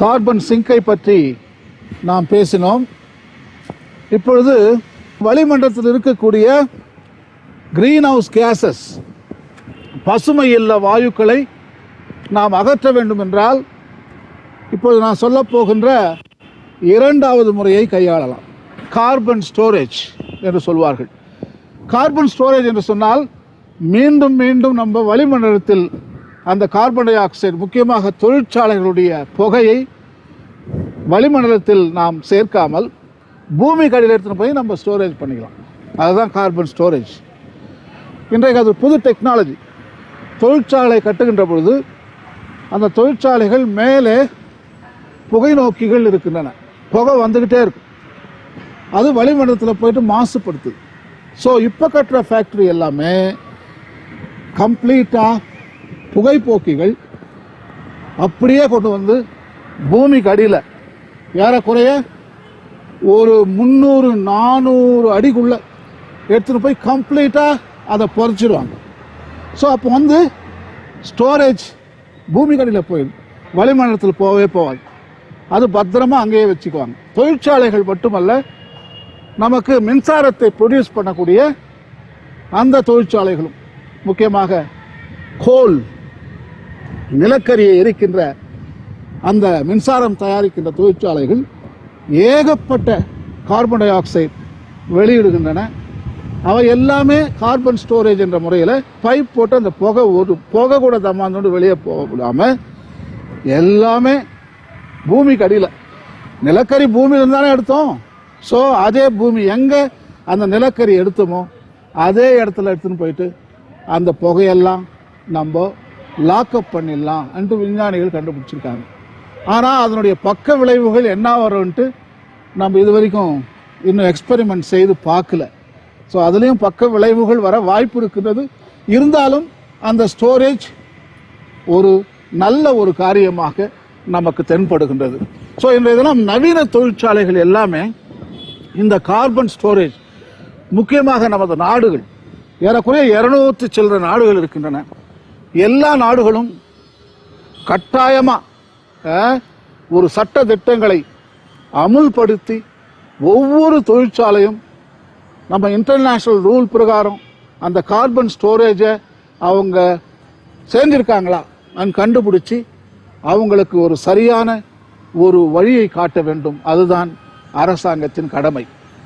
Carbon சிங்கை பற்றி நாம் பேசினோம். இப்பொழுது வளிமண்டலத்தில் இருக்கக்கூடிய கிரீன் ஹவுஸ் கேசஸ் பசுமை இல்ல வாயுக்களை நாம் அகற்ற வேண்டும் என்றால் இப்போது நான் சொல்லப்போகின்ற இரண்டாவது முறையை கையாளலாம். கார்பன் ஸ்டோரேஜ் என்று சொல்வார்கள். கார்பன் ஸ்டோரேஜ் என்று சொன்னால் மீண்டும் மீண்டும் நம்ம வளிமண்டலத்தில் அந்த கார்பன் டை ஆக்சைடு முக்கியமாக தொழிற்சாலைகளுடைய புகையை வளிமண்டலத்தில் நாம் சேர்க்காமல் பூமி கடையில் எடுத்துன்னு போய் நம்ம ஸ்டோரேஜ் பண்ணிக்கலாம். அதுதான் கார்பன் ஸ்டோரேஜ் இன்றைக்கு அது புது டெக்னாலஜி தொழிற்சாலை கட்டுகின்ற பொழுது அந்த தொழிற்சாலைகள் மேலே புகை நோக்கிகள் இருக்கின்றன. புகை வந்துக்கிட்டே இருக்கும். அது வளிமண்டலத்தில் போயிட்டு மாசுபடுத்துது. ஸோ இப்போ கட்டுற ஃபேக்ட்ரி எல்லாமே கம்ப்ளீட்டாக புகைப்போக்கிகள் அப்படியே கொண்டு வந்து பூமிக்கு அடியில். ஏறக்குறைய ஒரு முந்நூறு நானூறு அடிக்குள்ள எடுத்துகிட்டு போய் கம்ப்ளீட்டாக அதை பொறிச்சிடுவாங்க ஸோ அப்போ வந்து ஸ்டோரேஜ் பூமி கடியில் போயிடும் வளிமண்டலத்தில் போகவே போகாது. அது பத்திரமா அங்கேயே வச்சுக்குவாங்க. தொழிற்சாலைகள் மட்டுமல்ல நமக்கு மின்சாரத்தை ப்ரொடியூஸ் பண்ணக்கூடிய அந்த தொழிற்சாலைகளும் முக்கியமாக கோல் நிலக்கரியை எரிக்கின்ற அந்த மின்சாரம் தயாரிக்கின்ற தொழிற்சாலைகள் ஏகப்பட்ட கார்பன் டை ஆக்சைடு வெளியிடுகின்றன. அவை எல்லாமே கார்பன் ஸ்டோரேஜ் என்ற முறையில் பைப் போட்டு அந்த புகை ஒரு புகை கூட தம்மாந்தோண்டு வெளியே போக விடாமல் எல்லாமே பூமிக்கு அடியில். நிலக்கரி பூமியில தானே எடுத்தோம். ஸோ அதே பூமி எங்கே அந்த நிலக்கரி எடுத்தோமோ அதே இடத்துல எடுத்துன்னு போயிட்டு அந்த புகையெல்லாம் நம்ம லாக்அப் பண்ணிடலாம் என்று விஞ்ஞானிகள் கண்டுபிடிச்சிருக்காங்க. ஆனால் அதனுடைய பக்க விளைவுகள் என்ன வரும்ன்ட்டு நம்ம இது வரைக்கும் இன்னும் எக்ஸ்பெரிமெண்ட் செய்து பார்க்கல. ஸோ அதுலேயும் பக்க விளைவுகள் வர வாய்ப்பு இருக்கின்றது இருந்தாலும் அந்த ஸ்டோரேஜ் ஒரு நல்ல ஒரு காரியமாக நமக்கு தென்படுகின்றது. ஸோ இன்றைய தினம் நவீன தொழிற்சாலைகள் எல்லாமே இந்த கார்பன் ஸ்டோரேஜ் முக்கியமாக நமது நாடுகள் ஏறக்குறைய இருநூற்றி சில்லற நாடுகள் இருக்கின்றன. எல்லா நாடுகளும் கட்டாயமாக ஒரு சட்ட திட்டங்களை அமுல்படுத்தி ஒவ்வொரு தொழிற்சாலையும் நம்ம இன்டர்நேஷ்னல் ரூல் பிரகாரம் அந்த கார்பன் ஸ்டோரேஜை அவங்க சேர்ந்திருக்காங்களா நான் கண்டுபிடிச்சி அவங்களுக்கு ஒரு சரியான ஒரு வழியை காட்ட வேண்டும். அதுதான் அரசாங்கத்தின் கடமை.